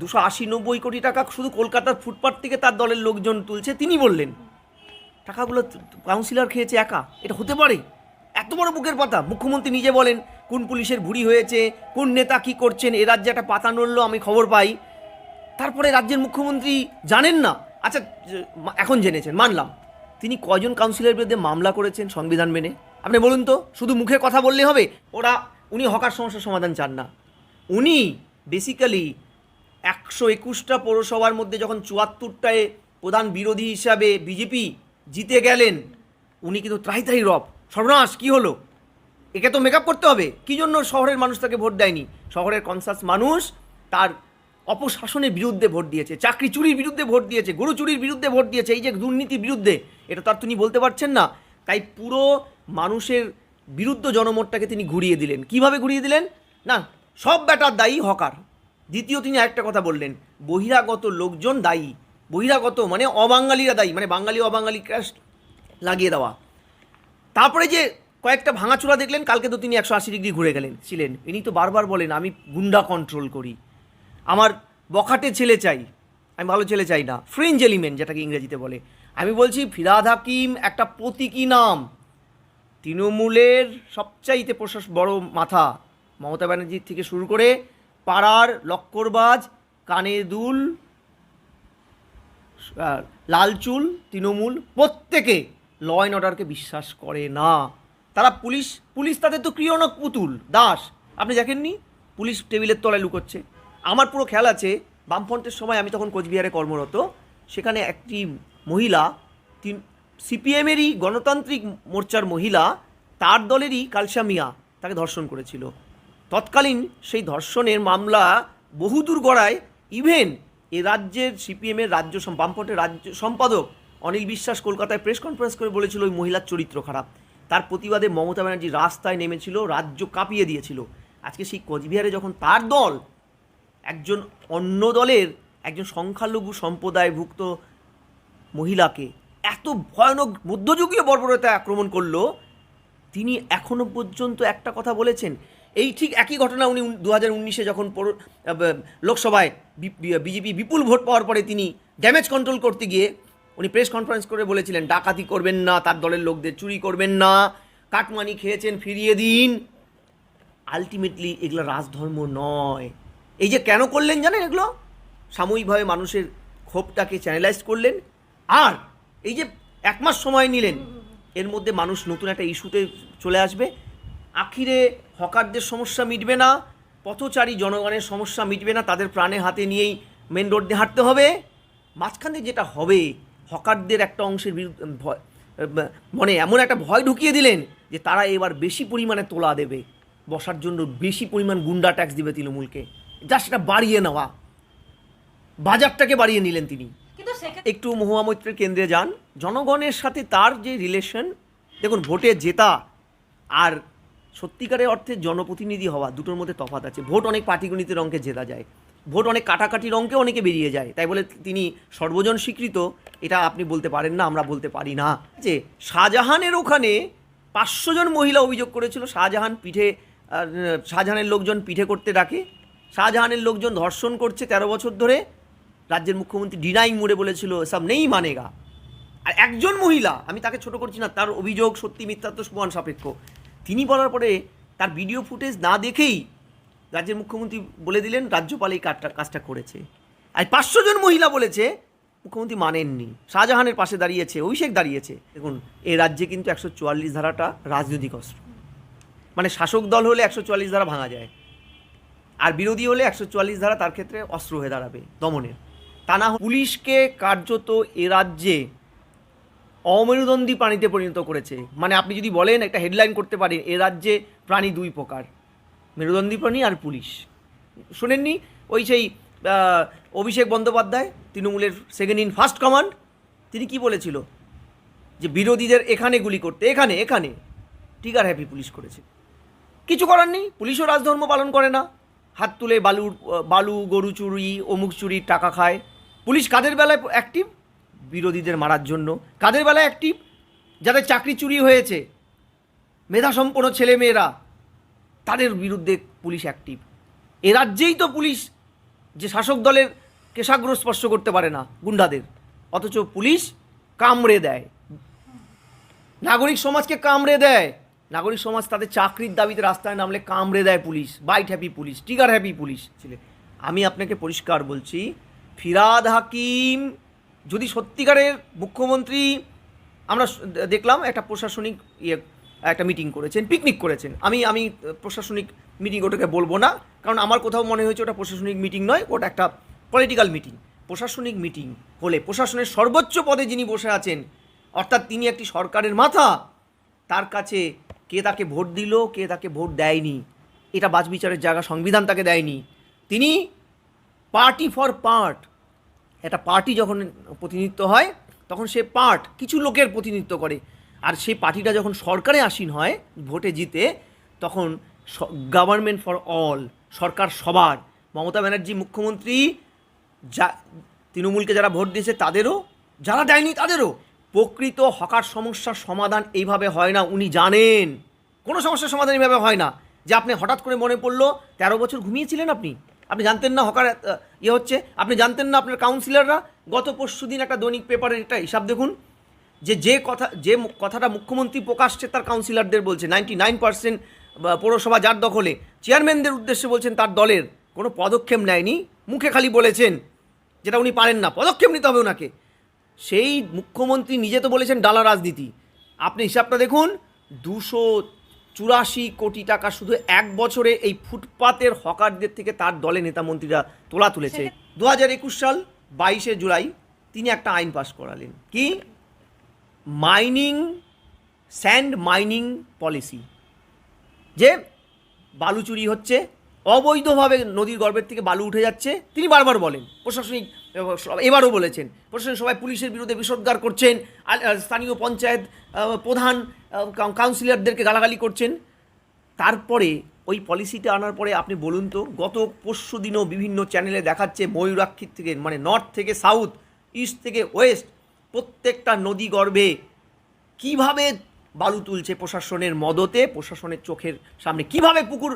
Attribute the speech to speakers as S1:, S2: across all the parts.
S1: দুশো আশি, নব্বই কোটি টাকা শুধু কলকাতার ফুটপাথ থেকে তার দলের লোকজন তুলছে। তিনি বললেন, টাকাগুলো কাউন্সিলর খেয়েছে একা, এটা হতে পারে? এত বড় বুকের পাতা। মুখ্যমন্ত্রী নিজে বলেন, কোন পুলিশের ভুড়ি হয়েছে, কোন নেতা কি করছেন, এ রাজ্যে একটা পাতা নড়লো, আমি খবর পাই। তারপরে রাজ্যের মুখ্যমন্ত্রী জানেন না। আচ্ছা এখন জেনেছেন, মানলাম। তিনি কজন কাউন্সিলের বিরুদ্ধে মামলা করেছেন সংবিধান মেনে? আপনি বলুন তো, শুধু মুখে কথা বললে হবে? ওরা, উনি হকার সমস্যার সমাধান চান না। উনি বেসিক্যালি একশো একুশটা পৌরসভার মধ্যে যখন চুয়াত্তরটায় প্রধান বিরোধী হিসাবে বিজেপি জিতে গেলেন, উনি কিন্তু ত্রাহি ত্রাহি রব। সর্বনাশ, কী হলো? একে তো মেকআপ করতে হবে। কি জন্য শহরের মানুষ তাকে ভোট দেয়নি? শহরের কনসাস মানুষ তার অপশাসনের বিরুদ্ধে ভোট দিয়েছে, চাকরি চুরির বিরুদ্ধে ভোট দিয়েছে, গরু চুরির বিরুদ্ধে ভোট দিয়েছে, এই যে দুর্নীতির বিরুদ্ধে, এটা তো আর তিনি বলতে পারছেন না। তাই পুরো মানুষের বিরুদ্ধ জনমতটাকে তিনি ঘুরিয়ে দিলেন। কীভাবে ঘুরিয়ে দিলেন? না, সব ব্যাটার দায়ী হকার। দ্বিতীয় তিনি আরেকটা কথা বললেন, বহিরাগত লোকজন দায়ী। বহিরাগত মানে অবাঙালিরা দায়ী মানে বাঙালি অবাঙালি ক্রাশ লাগিয়ে দেওয়া। তারপরে যে কয়েকটা ভাঙাচোরা দেখলেন, কালকে তো তিনি একশো আশি ডিগ্রি ঘুরে গেলেন, ছিলেন। ইনি তো বারবার বলেন, আমি গুন্ডা কন্ট্রোল করি। আমার বখাটে ছেলে চাই, আমি ভালো ছেলে চাই না। ফ্রেঞ্জ এলিমেন্ট যেটাকে ইংরেজিতে বলে। আমি বলছি, ফিরাদ হাকিম, একটা প্রতীকী নাম। তৃণমূলের সবচাইতে প্রশাস, বড় মাথা মমতা ব্যানার্জির থেকে শুরু করে পাড়ার লক্করবাজ কানে দুল আহ, লাল চুল তৃণমূল প্রত্যেকে ল অ্যান্ড অর্ডারকে বিশ্বাস করে না। তারা পুলিশ পুলিশ তাদের তো ক্রিয়নক পুতুল দাস। আপনি দেখেননি? পুলিশ টেবিলের তলায় লুকোচ্ছে। আমার পুরো খেয়াল আছে বামফ্রন্টের সময় আমি তখন কোচবিহারে কর্মরত। সেখানে একটি মহিলা তিন সিপিএমেরই গণতান্ত্রিক মোর্চার মহিলা তার দলেরই কালসা মিয়া তাকে ধর্ষণ করেছিল। তৎকালীন সেই ধর্ষণের মামলা বহুদূর গড়ায় ইভেন এ রাজ্যের সিপিএমের রাজ্য বামফ্রন্টের রাজ্য সম্পাদক অনিল বিশ্বাস কলকাতায় প্রেস কনফারেন্স করে বলেছিল ওই মহিলার চরিত্র খারাপ। তার প্রতিবাদে মমতা ব্যানার্জি রাস্তায় নেমেছিল, রাজ্য কাঁপিয়ে দিয়েছিল। আজকে সেই কোচবিহারে যখন তার দল একজন অন্য দলের একজন সংখ্যালঘু সম্প্রদায়ভুক্ত মহিলাকে এত ভয়ানক মধ্যযুগীয় বর্বরতায় আক্রমণ করল, তিনি এখনও পর্যন্ত একটা কথা বলেছেন এই ঠিক একই ঘটনা উনি দু হাজার উনিশে যখন লোকসভায় বিজেপি বিপুল ভোট পাওয়ার পরে তিনি ড্যামেজ কন্ট্রোল করতে গিয়ে উনি প্রেস কনফারেন্স করে বলেছিলেন, ডাকাতি করবেন না, তার দলের লোকদের চুরি করবেন না, কাটমানি খেয়েছেন, ফিরিয়ে দিন। আলটিমেটলি এগুলো রাজধর্ম নয়। এই যে কেন করলেন জানেন এগুলো? সাময়িকভাবে মানুষের ক্ষোভটাকে চ্যানেলাইজ করলেন। আর এই যে এক মাস সময় নিলেন, এর মধ্যে মানুষ নতুন একটা ইস্যুতে চলে আসবে। আখিরে হকারদের সমস্যা মিটবে না পথচারী জনগণের সমস্যা মিটবে না তাদের প্রাণে হাতে নিয়েই মেন রোড দিয়ে হাঁটতে হবে। মাঝখানে যেটা হবে হকারদের একটা অংশের বিরুদ্ধে ভয় মানে এমন একটা ভয় ঢুকিয়ে দিলেন যে তারা এবার বেশি পরিমাণে তোলা দেবে। বসার জন্য বেশি পরিমাণ গুন্ডা ট্যাক্স দিবে তৃণমূলকে। যা সেটা বাড়িয়ে নেওয়া। বাজারটাকে বাড়িয়ে নিলেন তিনি। একটু মহুয়া মৈত্রের কেন্দ্রে যান। জনগণের সাথে তার যে রিলেশন দেখুন ভোটে জেতা আর সত্যিকারের অর্থে জনপ্রতিনিধি হওয়া, দুটোর মধ্যে তফাত আছে। ভোট অনেক পাটিগণিতের অঙ্কে জেতা যায়। ভোট অনেক কাটাকাটির অঙ্কে অনেকে বেরিয়ে যায়। তাই বলে তিনি সর্বজন স্বীকৃত, এটা আপনি বলতে পারেন না, আমরা বলতে পারি না। যে শাহজাহানের ওখানে পাঁচশো জন মহিলা অভিযোগ করেছিল, শাহজাহান পিঠে শাহজাহানের লোকজন পিঠে করতে ডাকে। শাহজাহানের লোকজন ধর্ষণ করছে তেরো বছর ধরে। রাজ্যের মুখ্যমন্ত্রী ডিনাইং মোড়ে বলেছিল সব নেই মানেগা। আর একজন মহিলা, আমি তাকে ছোট করছি না, তার অভিযোগ সত্যি মিথ্যা তো সমান সাপেক্ষ। তিনি বলার পরে তার ভিডিও ফুটেজ না দেখেই রাজ্যের মুখ্যমন্ত্রী বলে দিলেন, রাজ্যপাল এই কাজটা কাজটা করেছে। আর পাঁচশো জন মহিলা বলেছে, মুখ্যমন্ত্রী মানেননি। শাহজাহানের পাশে দাঁড়িয়েছে, অভিষেক দাঁড়িয়েছে। দেখুন এই রাজ্যে কিন্তু একশো চুয়াল্লিশ ধারাটা রাজনৈতিক অস্ত্র। মানে শাসক দল হলে একশো চুয়াল্লিশ ধারা ভাঙা যায়। আর বিরোধী হলে একশো চুয়াল্লিশ ধারা তার ক্ষেত্রে অস্ত্র হয়ে দাঁড়াবে দমনের তা না পুলিশকে কার্যত এ রাজ্যে অমেরুদণ্ডী প্রাণীতে পরিণত করেছে। মানে আপনি যদি বলেন একটা হেডলাইন করতে পারেন, এ রাজ্যে প্রাণী দুই প্রকার, মেরুদণ্ডী প্রাণী আর পুলিশ। শোনেননি? ওই সেই অভিষেক বন্দ্যোপাধ্যায়, তৃণমূলের সেকেন্ড ইন ফার্স্ট কমান্ড, তিনি কি বলেছিল? যে বিরোধীদের এখানে গুলি করতে, এখানে এখানে। টিগার হ্যাপি পুলিশ করেছে। কিছু করার নেই, পুলিশও রাজধর্ম পালন করে না। হাত তুলে বালুর বালু, গরু চুরি, অমুক চুরির টাকা খায়। পুলিশ কাদের বেলায় অ্যাক্টিভ বিরোধীদের মারার জন্য। কাদের বেলায় অ্যাক্টিভ যাদের চাকরি চুরি হয়েছে, মেধাসম্পন্ন ছেলেমেয়েরা, তাদের বিরুদ্ধে পুলিশ অ্যাক্টিভ এ রাজ্যেই তো পুলিশ, যে শাসক দলের কেশাগ্র স্পর্শ করতে পারে না গুন্ডাদের। অথচ পুলিশ কামড়ে দেয়। নাগরিক সমাজকে কামড়ে দেয়। নাগরিক সমাজ তাদের চাকরির দাবিতে রাস্তায় নামলে কামড়ে দেয় পুলিশ। বাইট হ্যাপি পুলিশ টিগার হ্যাপি পুলিশ। ছিলে আমি আপনাকে পরিষ্কার বলছি, ফিরাদ হাকিম যদি সত্যিকারের মুখ্যমন্ত্রী, আমরা দেখলাম একটা প্রশাসনিক ইয়ে একটা মিটিং করেছেন পিকনিক করেছেন। আমি আমি প্রশাসনিক মিটিং ওটাকে বলব না, কারণ আমার কোথাও মনে হয়েছে ওটা প্রশাসনিক মিটিং নয়, ওটা একটা পলিটিক্যাল মিটিং প্রশাসনিক মিটিং হলে প্রশাসনের সর্বোচ্চ পদে যিনি বসে আছেন, অর্থাৎ তিনি একটি সরকারের মাথা, তার কাছে কে তাকে ভোট দিল, কে তাকে ভোট দেয়নি, এটা বাজবিচারের জায়গা, সংবিধান তাকে দেয়নি। তিনি পার্টি ফর পার্ট একটা পার্টি যখন প্রতিনিধিত্ব হয়, তখন সে পার্ট কিছু লোকের প্রতিনিধিত্ব করে। আর সেই পার্টিটা যখন সরকারে আসীন হয়, ভোটে জিতে, তখন গভর্নমেন্ট ফর অল সরকার সবার, মমতা ব্যানার্জি মুখ্যমন্ত্রী যা, তৃণমূলকে যারা ভোট দিয়েছে তাদেরও, যারা দেয়নি তাদেরও। প্রকৃত হকার সমস্যার সমাধান এইভাবে হয় না, উনি জানেন। কোনো সমস্যার সমাধান এইভাবে হয় না। যে আপনি হঠাৎ করে মনে পড়ল, তেরো বছর ঘুমিয়েছিলেন আপনি? আপনি জানতেন না হকার ইয়ে হচ্ছে, আপনি জানতেন না আপনার কাউন্সিলররা গত পরশু দিন একটা দৈনিক পেপারের একটা হিসাব দেখুন, যে যে কথা, যে কথাটা মুখ্যমন্ত্রী প্রকাশছে তার কাউন্সিলরদের বলছে নাইনটি নাইন পার্সেন্ট পৌরসভা যার দখলে চেয়ারম্যানদের উদ্দেশ্যে বলছেন তার দলের, কোনো পদক্ষেপ নেয়নি, মুখে খালি বলেছেন, যেটা উনি পারেন না, পদক্ষেপ নিতে হবে ওনাকে সেই মুখ্যমন্ত্রী নিজে তো বলেছেন, ডালা রাজনীতি। আপনি হিসাবটা দেখুন, দুশো চুরাশি কোটি টাকা শুধু এক বছরে এই ফুটপাতের হকারদের থেকে তার দলে নেতামন্ত্রীরা তোলা তুলেছে। দু হাজার একুশ সাল বাইশে জুলাই তিনি একটা আইন পাশ করালেন। কি? Mining sand mining policy. যে বালু চুরি হচ্ছে অবৈধভাবে নদীর গর্ভের থেকে বালু উঠে যাচ্ছে। তিনি বারবার বলেন, প্রশাসনিক, এবারও বলেছেন, প্রশাসনিক সবাই পুলিশের বিরুদ্ধে বিষোদ্গার করছেন স্থানীয় পঞ্চায়েত প্রধান কাউন্সিলরদেরকে গালাগালি করছেন। তারপরে ওই পলিসিটা আনার পরে আপনি বলুন তো, গত পরশু দিনও বিভিন্ন চ্যানেলে দেখাচ্ছে ময়ূরাক্ষীর থেকে মানে নর্থ থেকে সাউথ, ইস্ট থেকে ওয়েস্ট, প্রত্যেকটা নদী গর্ভে কীভাবে বালু তুলছে প্রশাসনের মদতে প্রশাসনের চোখের সামনে। কীভাবে পুকুর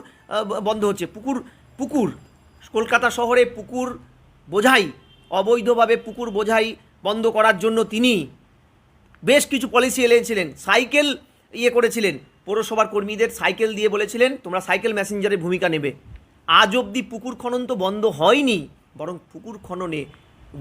S1: বন্ধ হচ্ছে? পুকুর পুকুর কলকাতা শহরে পুকুর বোঝাই অবৈধভাবে পুকুর বোঝাই বন্ধ করার জন্য তিনি বেশ কিছু পলিসি এনেছিলেন। সাইকেল ইয়ে করেছিলেন। পৌরসভার কর্মীদের সাইকেল দিয়ে বলেছিলেন তোমরা সাইকেল মেসেঞ্জারের ভূমিকা নেবে। আজ অবধি পুকুর খনন তো বন্ধ হয়নি বরং পুকুর খননে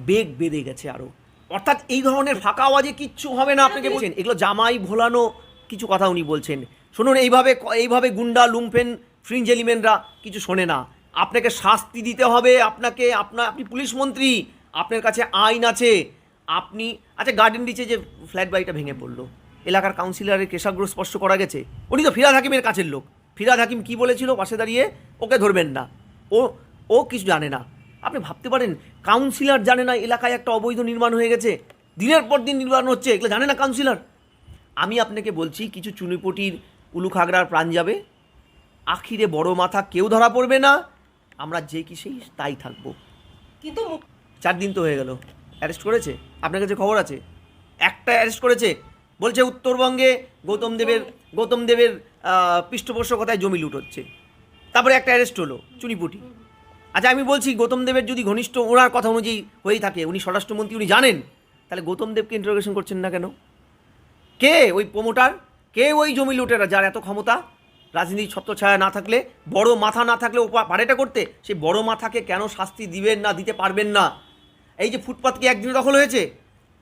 S1: বেগ বেড়ে গেছে আরও অর্থাৎ এই ধরনের ফাঁকা আওয়াজে কিচ্ছু হবে না আপনাকে বলছেন এগুলো জামাই ভোলানো কিছু কথা উনি বলছেন। শুনুন, এইভাবে এইভাবে গুন্ডা লুম্পেন ফ্রিঞ্জ এলিমেন্টরা কিছু শোনে না। আপনাকে শাস্তি দিতে হবে, আপনাকে আপনার আপনি পুলিশ মন্ত্রী, আপনার কাছে আইন আছে। আপনি আচ্ছা গার্ডেন রিচে যে ফ্ল্যাট বাড়িটা ভেঙে পড়ল। এলাকার কাউন্সিলরের কেশাগ্র স্পর্শ করা গেছে। উনি তো ফিরাদ হাকিমের কাছের লোক। ফিরাদ হাকিম কি বলেছিল? পাশে দাঁড়িয়ে ওকে ধরবেন না। ও ও কিছু জানে না। আপনি ভাবতে পারেন, কাউন্সিলর জানে না এলাকায় একটা অবৈধ নির্মাণ হয়ে গেছে? দিনের পর দিন নির্মাণ হচ্ছে, এগুলো জানে না কাউন্সিলর? আমি আপনাকে বলছি কিছু চুনিপটির উলুখাগড়ার প্রাণ যাবে। আখিরে বড় মাথা কেউ ধরা পড়বে না। আমরা যে কি সেই তাই থাকব।
S2: কিন্তু
S1: চার দিন তো হয়ে গেল। অ্যারেস্ট করেছে? আপনার কাছে খবর আছে? একটা অ্যারেস্ট করেছে? বলছে উত্তরবঙ্গে গৌতম দেবের গৌতম দেবের পৃষ্ঠপোষকতায় জমি লুট হচ্ছে। তারপরে একটা অ্যারেস্ট হলো চুনিপুটি। আচ্ছা আমি বলছি গৌতম দেবের যদি ঘনিষ্ঠ ওনার কথা অনুযায়ী হয়েই থাকে উনি স্বরাষ্ট্রমন্ত্রী উনি জানেন? তাহলে গৌতম দেবকে ইন্টারোগেশন করছেন না কেন? কে ওই প্রমোটার? কে ওই জমি লুটেরা যার এত ক্ষমতা? রাজনীতির ছত্রছায়া না থাকলে, বড় মাথা না থাকলে ও পারেটা করতে? সেই বড় মাথাকে কেন শাস্তি দিবেন না, দিতে পারবেন না? এই যে ফুটপাত কি একদিনে দখল হয়েছে?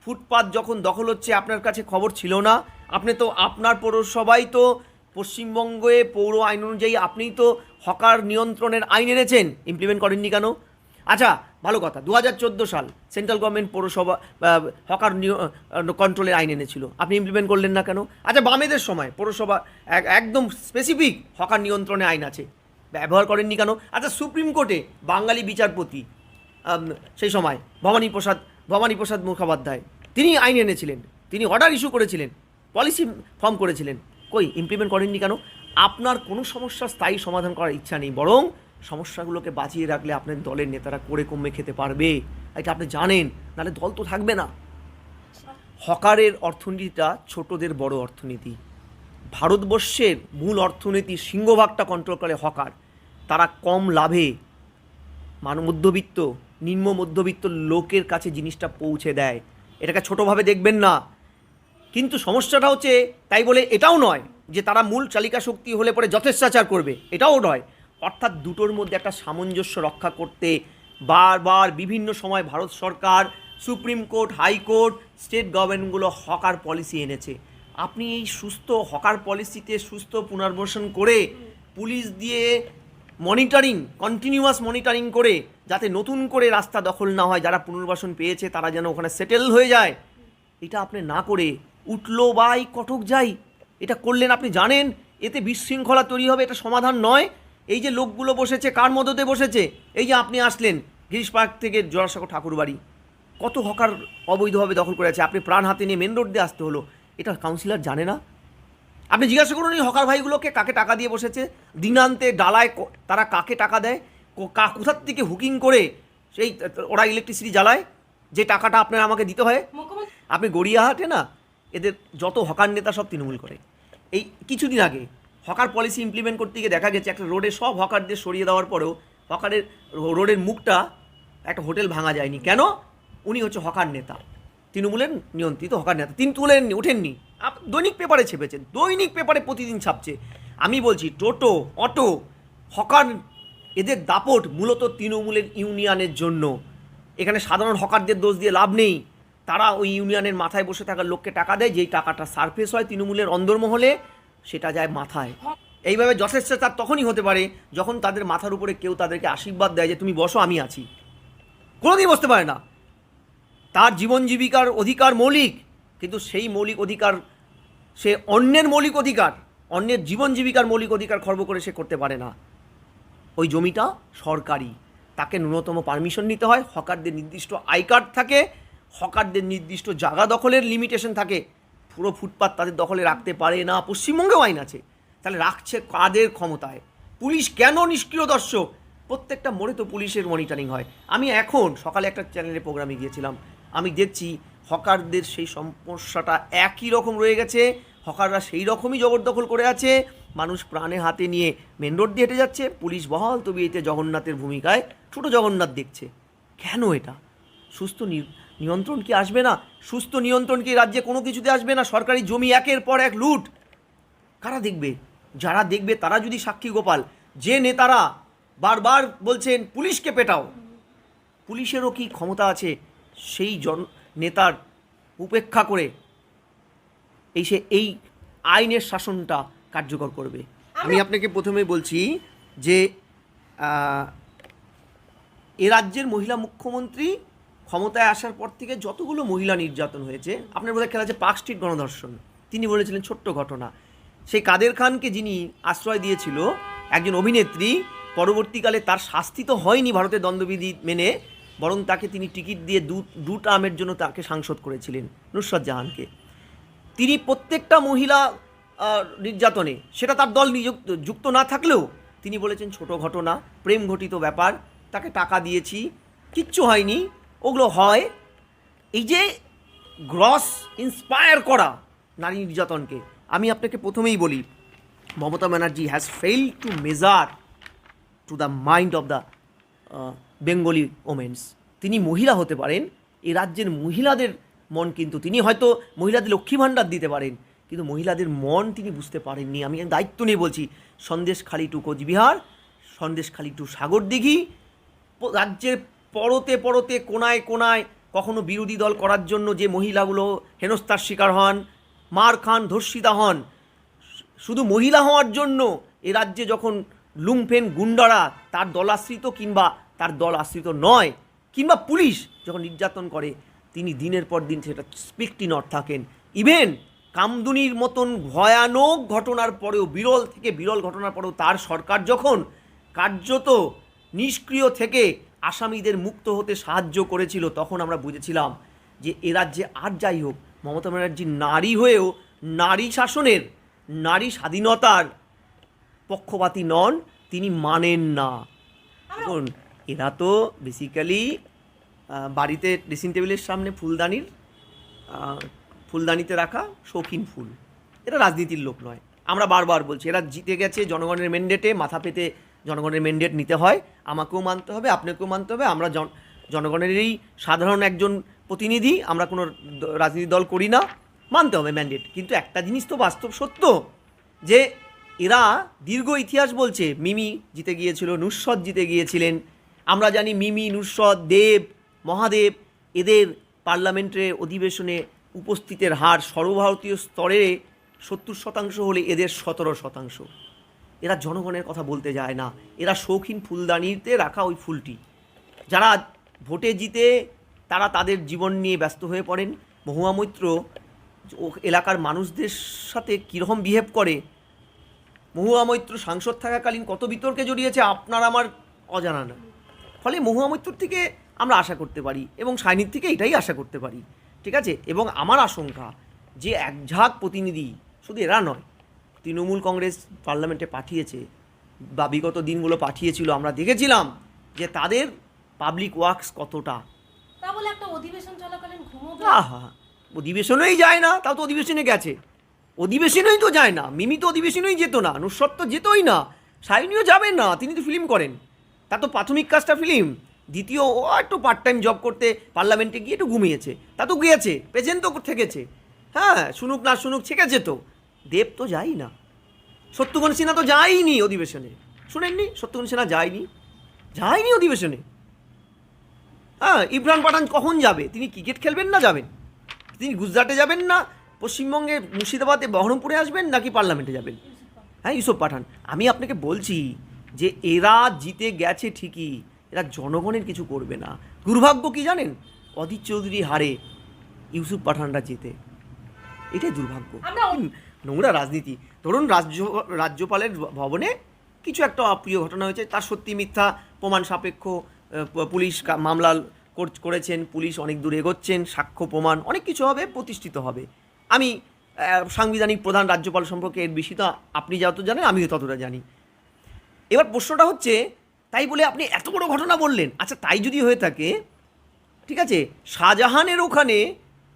S1: ফুটপাত যখন দখল হচ্ছে, আপনার কাছে খবর ছিল না। আপনি তো আপনার পৌরসভাই তো, পশ্চিমবঙ্গে পৌর আইন অনুযায়ী আপনিই তো হকার নিয়ন্ত্রণের আইন এনেছেন। ইমপ্লিমেন্ট করেননি কেন? আচ্ছা ভালো কথা দু হাজার চোদ্দ সাল সেন্ট্রাল গভর্নমেন্ট পৌরসভা হকার কন্ট্রোলের আইন এনেছিল। আপনি ইমপ্লিমেন্ট করলেন না কেন? আচ্ছা বামেদের সময় পৌরসভা, এক- একদম স্পেসিফিক হকার নিয়ন্ত্রণে আইন আছে। ব্যবহার করেননি কেন? আচ্ছা সুপ্রিম কোর্টে বাঙালি বিচারপতি সেই সময় ভবানী প্রসাদ ভবানী প্রসাদ মুখোপাধ্যায়, তিনি আইন এনেছিলেন। তিনি অর্ডার ইস্যু করেছিলেন পলিসি ফর্ম করেছিলেন। কই ইমপ্লিমেন্ট করেননি কেন? আপনার কোনো সমস্যার স্থায়ী সমাধান করার ইচ্ছা নেই, বরং সমস্যাগুলোকে বাঁচিয়ে রাখলে আপনার দলের নেতারা করে কমে খেতে পারবে। এটা আপনি জানেন, নাহলে দল তো থাকবে না। হকারের অর্থনীতিটা ছোটদের বড় অর্থনীতি। ভারতবর্ষের মূল অর্থনীতি সিংহভাগটা কন্ট্রোল করে হকার। তারা কম লাভে মান, মধ্যবিত্ত, নিম্ন মধ্যবিত্ত লোকের কাছে জিনিসটা পৌঁছে দেয়। এটাকে ছোটোভাবে দেখবেন না। কিন্তু সমস্যাটা হচ্ছে, তাই বলে এটাও নয় যে তারা মূল চালিকা শক্তি হলে পরে যথেচ্ছাচার করবে। এটাও নয়। অর্থাৎ দুটোর মধ্যে একটা সামঞ্জস্য রক্ষা করতে বারবার বিভিন্ন সময় ভারত সরকার, supreme court high court state গভর্নমেন্টগুলো hawker policy এনেছে। আপনি এই সুস্থ হকার পলিসিতে সুস্থ পুনর্বাসন করে পুলিশ দিয়ে মনিটরিং কন্টিনিউয়াস মনিটরিং করে যাতে নতুন করে রাস্তা দখল না হয়, যারা পুনর্বাসন পেয়েছে তারা যেন ওখানে সেটেল হয়ে যায়, এটা আপনি না করে উঠল বাই কটক যাই। এটা করলেন, আপনি জানেন, এতে বিশৃঙ্খলা তৈরি হবে, এটা সমাধান নয়। এই যে লোকগুলো বসেছে কার মদতে বসেছে? এই যে আপনি আসলেন গিরিশ পার্ক থেকে জোড়াসাঁকো ঠাকুরবাড়ি। কত হকার অবৈধভাবে দখল করে আছে? আপনি প্রাণ হাতে নিয়ে মেন রোড দিয়ে আসতে হলো। এটা কাউন্সিলর জানে না? আপনি জিজ্ঞাসা করুন এই হকার ভাইগুলোকে কাকে টাকা দিয়ে বসেছে? দিনান্তে ডালায় ক- তারা কাকে টাকা দেয়? কা কোথার থেকে হুকিং করে সেই ওরা ইলেকট্রিসিটি জ্বালায়? যে টাকাটা আপনার আমাকে দিতে হয়? আপনি গড়িয়াহাটে না? এদের যত হকার নেতা সব তৃণমূল করে। এই কিছুদিন আগে হকার পলিসি ইমপ্লিমেন্ট করতে গিয়ে দেখা গেছে, একটা রোডে সব হকারদের সরিয়ে দেওয়ার পরেও হকারের রোডের মুখটা একটা হোটেল ভাঙা যায়নি। কেন? উনি হচ্ছে হকার নেতা। তৃণমূলের নিয়ন্ত্রিত হকার নেতা। তিনি ওঠেননি। আপ দৈনিক পেপারে ছেপেছেন। দৈনিক পেপারে প্রতিদিন ছাপছে। আমি বলছি, টোটো, অটো, হকার, এদের দাপট মূলত তৃণমূলের ইউনিয়নের জন্য। এখানে সাধারণ হকারদের দোষ দিয়ে লাভ নেই। তারা ওই ইউনিয়নের মাথায় বসে থাকা লোককে টাকা দেয়। যেই টাকাটা সারফেস হয় তৃণমূলের অন্দরমহলে সেটা যায় মাথায়। এইভাবে যথেষ্ট তার তখনই হতে পারে যখন তাদের মাথার উপরে কেউ তাদেরকে আশীর্বাদ দেয় যে, তুমি বসো, আমি আছি। কোনোদিন বসতে পারে না। তার জীবন জীবিকার অধিকার মৌলিক, কিন্তু সেই মৌলিক অধিকার, সে অন্যের মৌলিক অধিকার, অন্যের জীবন জীবিকার মৌলিক অধিকার খর্ব করে সে করতে পারে না। ওই জমিটা সরকারি। তাকে ন্যূনতম পারমিশন নিতে হয়। হকারদের নির্দিষ্ট আই কার্ড থাকে। হকারদের নির্দিষ্ট জায়গা দখলের লিমিটেশন থাকে। পুরো ফুটপাত তাদের দখলে রাখতে পারে না, পশ্চিমবঙ্গেও আইন আছে। তাহলে রাখছে কাদের ক্ষমতায়? পুলিশ কেন নিষ্ক্রিয় দর্শক? প্রত্যেকটা মোড়ে তো পুলিশের মনিটরিং হয়। আমি এখন সকালে একটা চ্যানেলে প্রোগ্রামে গিয়েছিলাম। আমি দেখছি হকারদের সেই সমস্যাটা একই রকম রয়ে গেছে। হকাররা সেই রকমই জবরদখল করে আছে। মানুষ প্রাণে হাতে নিয়ে মেন রোড দিয়ে হেঁটে যাচ্ছে। পুলিশ বহাল এতে জগন্নাথের ভূমিকায় ছোট জগন্নাথ দেখছে। কেন এটা? সুস্থ নিয়ন্ত্রণ কি আসবে না? সুস্থ নিয়ন্ত্রণ কি রাজ্যে কোনো কিছুতে আসবে না? সরকারি জমি একের পর এক লুট। কারা দেখবে? যারা দেখবে তারা যদি সাক্ষী গোপাল যে নেতারা বারবার বলছেন পুলিশকে পেটাও। পুলিশেরও কি ক্ষমতা আছে সেই জন নেতার উপেক্ষা করে এই সে এই আইনের শাসনটা কার্যকর করবে? আমি আপনাকে প্রথমে বলছি যে এ রাজ্যের মহিলা মুখ্যমন্ত্রী ক্ষমতায় আসার পর থেকে যতগুলো মহিলা নির্যাতন হয়েছে, আপনার বোধহয় খেলা আছে পার্ক স্ট্রিট গণধর্ষণ। তিনি বলেছিলেন ছোট্ট ঘটনা। সেই কাদের খানকে যিনি আশ্রয় দিয়েছিল, একজন অভিনেত্রী, পরবর্তীকালে তার শাস্তি তো হয়নি ভারতের দণ্ডবিধি মেনে, বরং তাকে তিনি টিকিট দিয়ে দু দু টার্মের জন্য তাকে সাংসদ করেছিলেন নুসরত জাহানকে। তিনি প্রত্যেকটা মহিলা নির্যাতনে, সেটা তার দল নিযুক্ত যুক্ত না থাকলেও তিনি বলেছেন ছোট ঘটনা, প্রেম ঘটিত ব্যাপার, তাকে টাকা দিয়েছি, কিচ্ছু হয়নি। ওগুলো হয় এই যে গ্রস ইন্সপায়ার করা নারী নির্যাতনকে। আমি আপনাকে প্রথমেই বলি, Mamata Banerjee has fail to measure to the mind of the Bengali women's তিনি মহিলা হতে পারেন এই রাজ্যের মহিলাদের মন কিন্তু তিনি হয়তো মহিলাদের লক্ষ্মী ভাণ্ডার দিতে পারেন, কিন্তু মহিলাদের মন তিনি বুঝতে পারেননি। আমি দায়িত্ব নিয়ে বলছি, সন্দেশখালি টু কোচবিহার, সন্দেশখালি টু সাগরদিঘি রাজ্যের পরতে পরতে কোনায় কোনায় কখনো বিরোধী দল করার জন্য যে মহিলাগুলো হেনস্থার শিকার হন, মার খান, ধর্ষিতা হন, শুধু মহিলা হওয়ার জন্য এ রাজ্যে যখন লুমফেন গুন্ডারা তার দল আশ্রিত কিংবা তার দল আশ্রিত নয়, কিংবা পুলিশ যখন নির্যাতন করে, তিনি দিনের পর দিন সেটা স্পিকটি নট থাকেন। ইভেন কামদুনির মতন ভয়ানক ঘটনার পরেও, বিরল থেকে বিরল ঘটনার পরেও তার সরকার যখন কার্যত নিষ্ক্রিয় থেকে আসামিদের মুক্ত হতে সাহায্য করেছিল, তখন আমরা বুঝেছিলাম যে এ রাজ্যে আর যাই হোক, মমতা ব্যানার্জি নারী হয়েও নারী শাসনের, নারী স্বাধীনতার পক্ষপাতী নন, তিনি মানেন না। এখন এরা তো বেসিক্যালি বাড়িতে ড্রেসিং টেবিলের সামনে ফুলদানির ফুলদানিতে রাখা শৌখিন ফুল। এরা রাজনীতির লোক নয়। আমরা বারবার বলছি, এরা জিতে গেছে জনগণের ম্যান্ডেটে মাথা পেতে জনগণের ম্যান্ডেট নিতে হয়, আমাকেও মানতে হবে, আপনাকেও মানতে হবে, আমরা জন জনগণেরই সাধারণ একজন প্রতিনিধি, আমরা কোনো রাজনীতি দল করি না, মানতে হবে ম্যান্ডেট কিন্তু একটা জিনিস তো বাস্তব সত্য, যে এরা দীর্ঘ ইতিহাস বলছে, মিমি জিতে গিয়েছিল, নুসরত জিতে গিয়েছিলেন। আমরা জানি মিমি, নুসরত, দেব, মহাদেব, এদের পার্লামেন্টের অধিবেশনে উপস্থিতের হার সর্বভারতীয় স্তরে সত্তর শতাংশ হলে এদের সতেরো শতাংশ। এরা জনগণের কথা বলতে যায় না। এরা শৌখিন ফুলদানিতে রাখা ওই ফুলটি। যারা ভোটে জিতে তারা তাদের জীবন নিয়ে ব্যস্ত হয়ে পড়েন। মহুয়া মৈত্র এলাকার মানুষদের সাথে কীরকম বিহেভ করে? মহুয়া মৈত্র সাংসদ থাকাকালীন কত বিতর্কে জড়িয়েছে আপনার আমার অজানা না। ফলে মহুয়া মৈত্রর থেকে আমরা আশা করতে পারি এবং সাইনির থেকে এটাই আশা করতে পারি। ঠিক আছে? এবং আমার আশঙ্কা যে এক ঝাঁক প্রতিনিধি শুধু এরা নয় তৃণমূল কংগ্রেস পার্লামেন্টে পাঠিয়েছে বা বিগত দিনগুলো পাঠিয়েছিল আমরা দেখেছিলাম যে তাদের পাবলিক ওয়ার্কস কতটা।
S2: তা বলে অধিবেশন চলাকালীন ঘুমোবে
S1: আহা অধিবেশনেই যায় না তাও তো অধিবেশনে গেছে। অধিবেশনেই তো যায় না মিমি তো অধিবেশনেই যেত না নুসরত তো যেতই না সাইনিও যাবেন না তিনি তো ফিল্ম করেন। তার তো প্রাথমিক কাজটা ফিল্ম দ্বিতীয় ও একটু পার্ট টাইম জব করতে পার্লামেন্টে গিয়ে একটু ঘুমিয়েছে তা তো গিয়েছে প্রেজেন্ট তো থেকেছে। হ্যাঁ শুনুক না শুনুক ছেকেছে তো। দেব তো যাই না। সত্যগণ সিনহা তো যায়নি অধিবেশনে। শুনেননি? সত্যগণ সিনহা যায়নি? যায়নি অধিবেশনে? হ্যাঁ ইমরান পাঠান কখন যাবে? তিনি ক্রিকেট খেলবেন না যাবেন? তিনি গুজরাটে যাবেন না? পশ্চিমবঙ্গে মুর্শিদাবাদে বহরমপুরে আসবেন নাকি পার্লামেন্টে যাবেন? হ্যাঁ ইউসুফ পাঠান আমি আপনাকে বলছি যে এরা জিতে গেছে ঠিকই এরা জনগণের কিছু করবে না। দুর্ভাগ্য কি জানেন? অধীর চৌধুরী হারে ইউসুফ পাঠানরা জিতে। এটাই দুর্ভাগ্য। নোংরা রাজনীতি। ধরুন রাজ্য, রাজ্যপালের ভবনে কিছু একটা অপ্রিয় ঘটনা হয়েছে, তার সত্যি মিথ্যা প্রমাণ সাপেক্ষ পুলিশ মামলা করেছেন, পুলিশ অনেক দূর এগোচ্ছেন, সাক্ষ্য প্রমাণ, অনেক কিছু হবে, প্রতিষ্ঠিত হবে। আমি সাংবিধানিক প্রধান রাজ্যপাল সম্পর্কে এর বেশি তো আপনি যত জানেন, আমিও ততটা জানি। এবার প্রশ্নটা হচ্ছে, তাই বলে আপনি এত বড় ঘটনা বললেন? আচ্ছা তাই যদি হয়ে থাকে, ঠিক আছে, শাহজাহানের ওখানে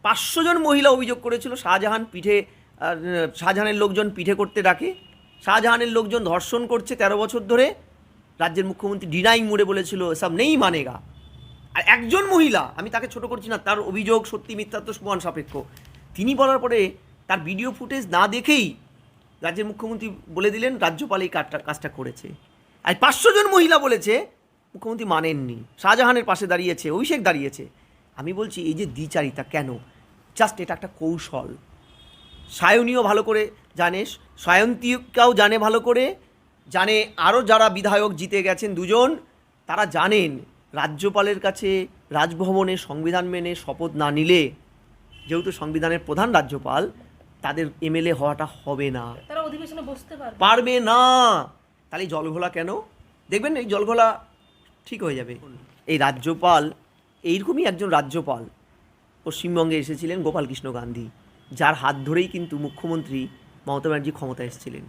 S1: পাঁচশো জন মহিলা অভিযোগ করেছিল, শাহজাহান পিঠে শাহজাহানের লোকজন পিঠে করতে ডাকে। শাহজাহানের লোকজন ধর্ষণ করছে তেরো বছর ধরে। রাজ্যের মুখ্যমন্ত্রী ডিনাইং মোড়ে বলেছিল, এসব নেই মানেগা। আর একজন মহিলা, আমি তাকে ছোট করছি না, তার অভিযোগ সত্যি মিথ্যা তো সমান সাপেক্ষ। তিনি বলার পরে তার ভিডিও ফুটেজ না দেখেই রাজ্যের মুখ্যমন্ত্রী বলে দিলেন, রাজ্যপাল এই কাজটা কাজটা করেছে। আর পাঁচশো জন মহিলা বলেছে, মুখ্যমন্ত্রী মানেননি। শাহজাহানের পাশে দাঁড়িয়েছে, অভিষেক দাঁড়িয়েছে। আমি বলছি, এই যে দ্বিচারিতা কেন? জাস্ট এটা একটা কৌশল। সায়নীও ভালো করে জানে সায়ন্তিকাও জানে ভালো করে জানে আরও যারা বিধায়ক জিতে গেছেন দুজন তারা জানেন রাজ্যপালের কাছে রাজভবনে সংবিধান মেনে শপথ না নিলে যেহেতু সংবিধানের প্রধান রাজ্যপাল তাদের এমএলএ হওয়াটা হবে না।
S2: তারা অধিবেশনে বসতে পারবে।
S1: পারবে না। তাহলে এই জলঘোলা কেন? দেখবেন এই জলঘোলা ঠিক হয়ে যাবে। এই রাজ্যপাল এইরকমই একজন রাজ্যপাল পশ্চিমবঙ্গে এসেছিলেন গোপালকৃষ্ণ গান্ধী। যার হাত ধরেই কিন্তু মুখ্যমন্ত্রী মমতা ব্যানার্জি ক্ষমতায় এসেছিলেন।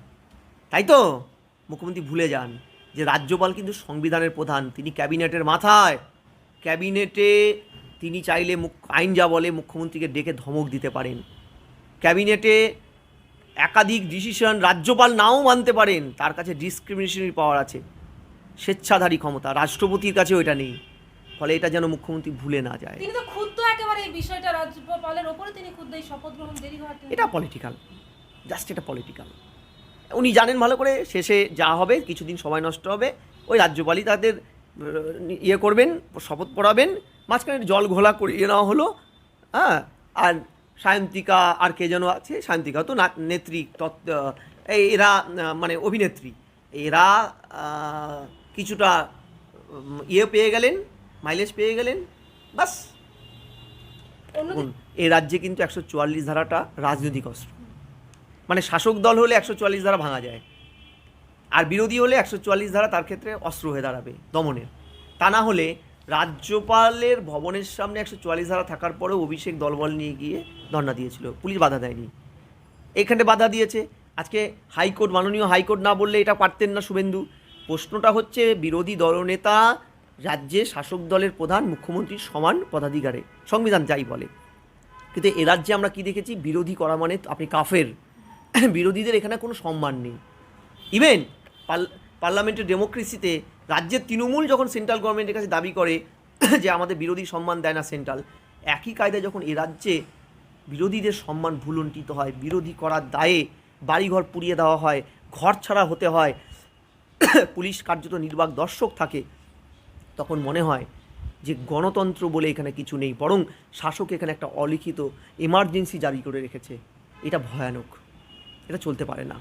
S1: তাই তো? মুখ্যমন্ত্রী ভুলে যান যে রাজ্যপাল কিন্তু সংবিধানের প্রধান, তিনি ক্যাবিনেটের মাথায়। ক্যাবিনেটে তিনি চাইলে মুখ- আইন যা বলে মুখ্যমন্ত্রীকে ডেকে ধমক দিতে পারেন। ক্যাবিনেটে একাধিক ডিসিশন রাজ্যপাল নাও মানতে পারেন, তার কাছে ডিসক্রিমিনেশনারি পাওয়ার আছে। স্বেচ্ছাধারী ক্ষমতা, রাষ্ট্রপতির কাছে ওইটা নেই। ফলে এটা যেন মুখ্যমন্ত্রী ভুলে না যায়।
S2: তিনি ক্ষুদ্র এই বিষয়টা রাজ্যপালের ওপরে তিনি ক্ষুদ্র এই শপথ গ্রহণ দেরি
S1: এটা পলিটিক্যাল জাস্ট এটা পলিটিক্যাল উনি জানেন ভালো করে, শেষে যা হবে, কিছুদিন সময় নষ্ট হবে, ওই রাজ্যপালই তাদের ইয়ে করবেন, শপথ পড়াবেন, মাঝখানে জল ঘোলা করিয়ে নেওয়া হলো হ্যাঁ আর সায়ন্তিকা আর কে যেন আছে, সায়ন্তিকা তো না- নেত্রী, তত্ত্ব এরা মানে অভিনেত্রী, এরা কিছুটা ইয়ে পেয়ে গেলেন মাইলেজ পেয়ে গেলেন, বাস। এই রাজ্যে কিন্তু একশো চুয়াল্লিশ ধারাটা রাজনৈতিক অস্ত্র। মানে শাসক দল হলে একশো চুয়াল্লিশ ধারা ভাঙা যায়। আর বিরোধী হলে একশো চুয়াল্লিশ ধারা তার ক্ষেত্রে অস্ত্র হয়ে দাঁড়াবে, দমনের। তা না হলে রাজ্যপালের ভবনের সামনে একশো চুয়াল্লিশ ধারা থাকার পরেও অভিষেক দলবল নিয়ে গিয়ে ধর্ণা দিয়েছিল। পুলিশ বাধা দেয়নি। এখানে বাধা দিয়েছে। আজকে হাইকোর্ট, মাননীয় হাইকোর্ট না বললে এটা পারতেন না শুভেন্দু। প্রশ্নটা হচ্ছে বিরোধী দলনেতা রাজ্যে শাসক দলের প্রধান মুখ্যমন্ত্রীর সমান পদাধিকারে। সংবিধান যাই বলে। কিন্তু এ রাজ্যে আমরা কি দেখেছি? বিরোধী করা মানে আপনি কাফের। বিরোধীদের এখানে কোনো সম্মান নেই। ইভেন পার্লামেন্টের ডেমোক্রেসিতে রাজ্যের তৃণমূল যখন সেন্ট্রাল গভর্নমেন্টের কাছে দাবি করে যে আমাদের বিরোধী সম্মান দেয় না সেন্ট্রাল, একই কায়দায় যখন এ রাজ্যে বিরোধীদের সম্মান ভুলুণ্ঠিত হয়, বিরোধী করার দায়ে বাড়িঘর পুড়িয়ে দেওয়া হয়, ঘর ছাড়া হতে হয়, পুলিশ কার্যত নির্বাক দর্শক থাকে তখন মনে হয় যে গণতন্ত্র বলে এখানে কিছু নেই, বরং শাসক এখানে একটা অলিখিত এমার্জেন্সি জারি করে রেখেছে। এটা ভয়ানক। এটা চলতে পারে না।